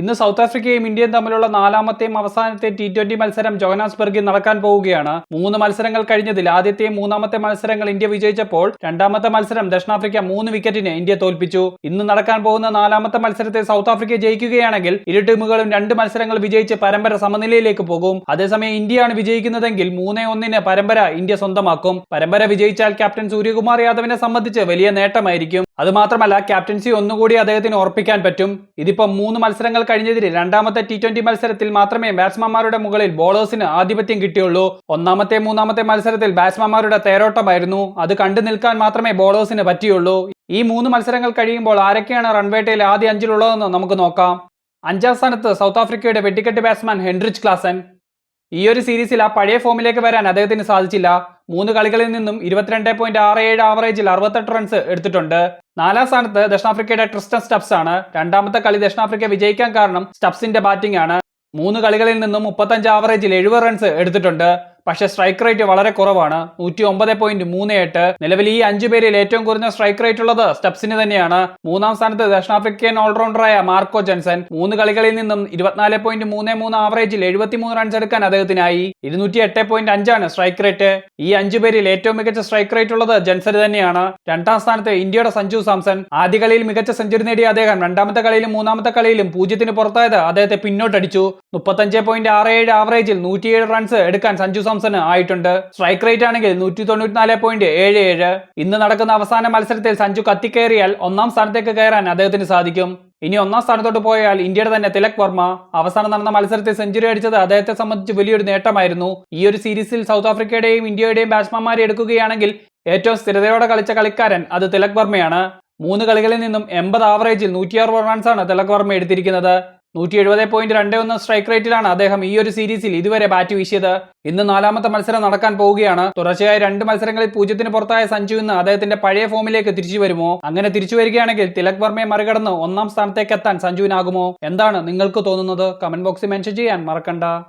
ഇന്ന് സൗത്ത് ആഫ്രിക്കയും ഇന്ത്യയും തമ്മിലുള്ള നാലാമത്തെയും അവസാനത്തെ ടി ട്വന്റി മത്സരം ജോഹനാസ്ബർഗിൽ നടക്കാൻ പോവുകയാണ്. മൂന്ന് മത്സരങ്ങൾ കഴിഞ്ഞതിൽ ആദ്യത്തെയും മൂന്നാമത്തെ മത്സരങ്ങൾ ഇന്ത്യ വിജയിച്ചപ്പോൾ രണ്ടാമത്തെ മത്സരം ദക്ഷിണാഫ്രിക്ക മൂന്ന് വിക്കറ്റിന് ഇന്ത്യ തോൽപ്പിച്ചു. ഇന്ന് നടക്കാൻ പോകുന്ന നാലാമത്തെ മത്സരത്തെ സൗത്ത് ആഫ്രിക്ക ജയിക്കുകയാണെങ്കിൽ ഇരു ടീമുകളും രണ്ട് മത്സരങ്ങൾ വിജയിച്ച് പരമ്പര സമനിലയിലേക്ക് പോകും. അതേസമയം ഇന്ത്യയാണ് വിജയിക്കുന്നതെങ്കിൽ മൂന്നേ ഒന്നിന് പരമ്പര ഇന്ത്യ സ്വന്തമാക്കും. പരമ്പര വിജയിച്ചാൽ ക്യാപ്റ്റൻ സൂര്യകുമാർ യാദവിനെ സംബന്ധിച്ച് വലിയ നേട്ടമായിരിക്കും. അത് മാത്രമല്ല ക്യാപ്റ്റൻസി ഒന്നുകൂടി അദ്ദേഹത്തിന് ഉറപ്പിക്കാൻ പറ്റും. ഇതിപ്പോൾ മൂന്ന് മത്സരങ്ങൾ കഴിഞ്ഞതിൽ രണ്ടാമത്തെ ടി ട്വന്റി മത്സരത്തിൽ മാത്രമേ ബാറ്റ്സ്മാൻമാരുടെ മുകളിൽ ബോളേഴ്സിന് ആധിപത്യം കിട്ടിയുള്ളൂ. ഒന്നാമത്തെ മൂന്നാമത്തെ മത്സരത്തിൽ ബാറ്റ്സ്മാൻമാരുടെ തേരോട്ടമായിരുന്നു. അത് കണ്ടു നിൽക്കാൻ മാത്രമേ ബോളേഴ്സിന് പറ്റിയുള്ളൂ. ഈ മൂന്ന് മത്സരങ്ങൾ കഴിയുമ്പോൾ ആരൊക്കെയാണ് റൺവേട്ടയിൽ ആദ്യ അഞ്ചിലുള്ളതെന്ന് നമുക്ക് നോക്കാം. അഞ്ചാം സ്ഥാനത്ത് സൗത്ത് ആഫ്രിക്കയുടെ വെട്ടിക്കെട്ട് ബാറ്റ്സ്മാൻ ഹെൻറിച്ച് ക്ലാസൻ. ഈ ഒരു സീരീസിൽ ആ പഴയ ഫോമിലേക്ക് വരാൻ അദ്ദേഹത്തിന് സാധിച്ചില്ല. മൂന്ന് കളികളിൽ നിന്നും ഇരുപത്തിരണ്ട് പോയിന്റ് ആറ് ഏഴ് ആവറേജിൽ അറുപത്തെട്ട് റൺസ് എടുത്തിട്ടുണ്ട്. നാലാം സ്ഥാനത്ത് ദക്ഷിണാഫ്രിക്കയുടെ ട്രിസ്റ്റൻ സ്റ്റബ്സ് ആണ്. രണ്ടാമത്തെ കളി ദക്ഷിണാഫ്രിക്ക വിജയിക്കാൻ കാരണം സ്റ്റബ്സിന്റെ ബാറ്റിംഗ് ആണ്. മൂന്ന് കളികളിൽ നിന്നും മുപ്പത്തഞ്ച് ആവറേജിൽ എഴുപത് റൺസ് എടുത്തിട്ടുണ്ട്. പക്ഷേ സ്ട്രൈക്ക് റേറ്റ് വളരെ കുറവാണ്. നൂറ്റി ഒമ്പത് പോയിന്റ് മൂന്ന് എട്ട്. നിലവിൽ ഈ അഞ്ചു പേരിൽ ഏറ്റവും കുറഞ്ഞ സ്ട്രൈക്ക് റേറ്റ് ഉള്ളത് സ്റ്റെപ്സിന് തന്നെയാണ്. മൂന്നാം സ്ഥാനത്ത് ദക്ഷിണാഫ്രിക്കൻ ഓൾറൗണ്ടറായ മാർക്കോ ജൻസൺ. മൂന്ന് കളികളിൽ നിന്നും ഇരുപത്തിനാല് പോയിന്റ് മൂന്ന് മൂന്ന് ആവറേജിൽ എഴുപത്തിമൂന്ന് റൺസ് എടുക്കാൻ അദ്ദേഹത്തിനായി. ഇരുന്നൂറ്റി എട്ട് പോയിന്റ് അഞ്ചാണ് സ്ട്രൈക്ക് റേറ്റ്. ഈ അഞ്ചു പേരിൽ ഏറ്റവും മികച്ച സ്ട്രൈക്ക് റേറ്റ് ഉള്ളത് ജൻസൺ തന്നെയാണ്. രണ്ടാം സ്ഥാനത്ത് ഇന്ത്യയുടെ സഞ്ജു സാംസൺ. ആദ്യ കളിയിൽ മികച്ച സെഞ്ചുറി നേടിയ അദ്ദേഹം രണ്ടാമത്തെ കളിയിലും മൂന്നാമത്തെ കളിയിലും പൂജ്യത്തിന് പുറത്തായത് അദ്ദേഹത്തെ പിന്നോട്ടടിച്ചു. മുപ്പത്തഞ്ച് പോയിന്റ് ആറ് ഏഴ് ആവറേജിൽ നൂറ്റിയേഴ് റൺസ് എടുക്കാൻ സഞ്ജു സാംസണ് ആയിട്ടുണ്ട്. സ്ട്രൈക്ക് റേറ്റ് ആണെങ്കിൽ നൂറ്റി തൊണ്ണൂറ്റിനാല് പോയിന്റ് ഏഴ് ഏഴ്. ഇന്ന് നടക്കുന്ന അവസാന മത്സരത്തിൽ സഞ്ജു കത്തിക്കയറിയാൽ ഒന്നാം സ്ഥാനത്തേക്ക് കയറാൻ അദ്ദേഹത്തിന് സാധിക്കും. ഇനി ഒന്നാം സ്ഥാനത്തോട്ട് പോയാൽ ഇന്ത്യയുടെ തന്നെ തിലക് വർമ്മ. അവസാനം നടന്ന മത്സരത്തിൽ സെഞ്ചുറി അടിച്ചത് അദ്ദേഹത്തെ സംബന്ധിച്ച് വലിയൊരു നേട്ടമായിരുന്നു. ഈ ഒരു സീരീസിൽ സൗത്ത് ആഫ്രിക്കയുടെയും ഇന്ത്യയുടെയും ബാറ്റ്സ്മാൻമാരെ എടുക്കുകയാണെങ്കിൽ ഏറ്റവും സ്ഥിരതയോടെ കളിച്ച കളിക്കാരൻ അത് തിലക് വർമ്മയാണ്. മൂന്ന് കളികളിൽ നിന്നും എൺപത് ആവറേജിൽ നൂറ്റിയാറ് റൺസാണ് തിലക് വർമ്മ എടുത്തിരിക്കുന്നത്. നൂറ്റി എഴുപത് പോയിന്റ് രണ്ട് ഒന്ന് സ്ട്രൈക്ക് റേറ്റിലാണ് അദ്ദേഹം ഈ ഒരു സീരീസിൽ ഇതുവരെ ബാറ്റ് വീശിയത്. ഇന്ന് നാലാമത്തെ മത്സരം നടക്കാൻ പോവുകയാണ്. തുടർച്ചയായ രണ്ട് മത്സരങ്ങളിൽ പൂജ്യത്തിന് പുറത്തായ സഞ്ജു ഇന്ന് അദ്ദേഹത്തിന്റെ പഴയ ഫോമിലേക്ക് തിരിച്ചു വരുമോ? അങ്ങനെ തിരിച്ചു വരികയാണെങ്കിൽ തിലക് വർമ്മയെ മറികടന്ന് ഒന്നാം സ്ഥാനത്തേക്ക് എത്താൻ സഞ്ജുവിനാകുമോ? എന്താണ് നിങ്ങൾക്ക് തോന്നുന്നത്? കമന്റ് ബോക്സിൽ മെൻഷൻ ചെയ്യാൻ മറക്കണ്ട.